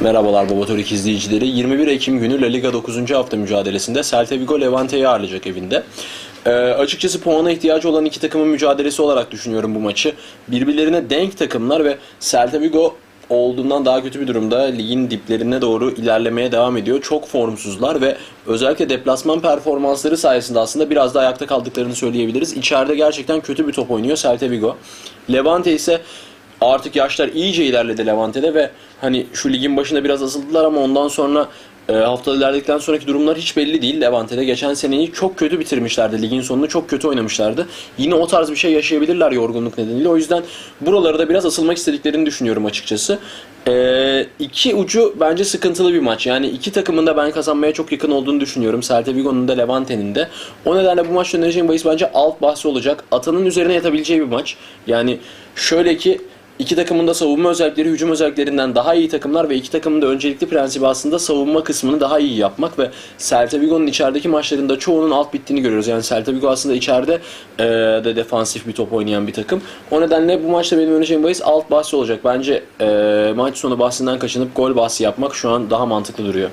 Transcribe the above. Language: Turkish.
Merhabalar Baba Torik izleyicileri. 21 Ekim günü La Liga 9. hafta mücadelesinde Celta Vigo Levante'yi ağırlayacak evinde. Ee, açıkçası puana ihtiyacı olan iki takımın mücadelesi olarak düşünüyorum bu maçı. Birbirlerine denk takımlar ve Celta Vigo olduğundan daha kötü bir durumda ligin diplerine doğru ilerlemeye devam ediyor. Çok formsuzlar ve özellikle deplasman performansları sayesinde aslında biraz da ayakta kaldıklarını söyleyebiliriz. İçeride gerçekten kötü bir top oynuyor Celta Vigo. Levante ise artık yaşlar iyice ilerledi Levante'de ve hani şu ligin başında biraz azaldılar ama ondan sonra e, haftalar ilerledikten sonraki durumlar hiç belli değil. Levante'de geçen seneyi çok kötü bitirmişlerdi. Ligin sonunu çok kötü oynamışlardı. Yine o tarz bir şey yaşayabilirler yorgunluk nedeniyle. O yüzden buralara da biraz asılmak istediklerini düşünüyorum açıkçası. E, iki ucu bence sıkıntılı bir maç. Yani iki takımın da ben kazanmaya çok yakın olduğunu düşünüyorum. Celta Vigo'nun da Levante'nin de. O nedenle bu maçta önereceğim bahis bence alt bahsi olacak. Atanın üzerine yatabileceği bir maç. Yani şöyle ki İki takımın da savunma özellikleri hücum özelliklerinden daha iyi takımlar ve iki takımın da öncelikli prensibi aslında savunma kısmını daha iyi yapmak ve Celta Vigo'nun içerideki maçlarında çoğunun alt bittiğini görüyoruz. Yani Celta Vigo aslında içeride e, de defansif bir top oynayan bir takım. O nedenle bu maçta benim önereceğim bahis alt bahsi olacak. Bence e, maç sonu bahsinden kaçınıp gol bahsi yapmak şu an daha mantıklı duruyor.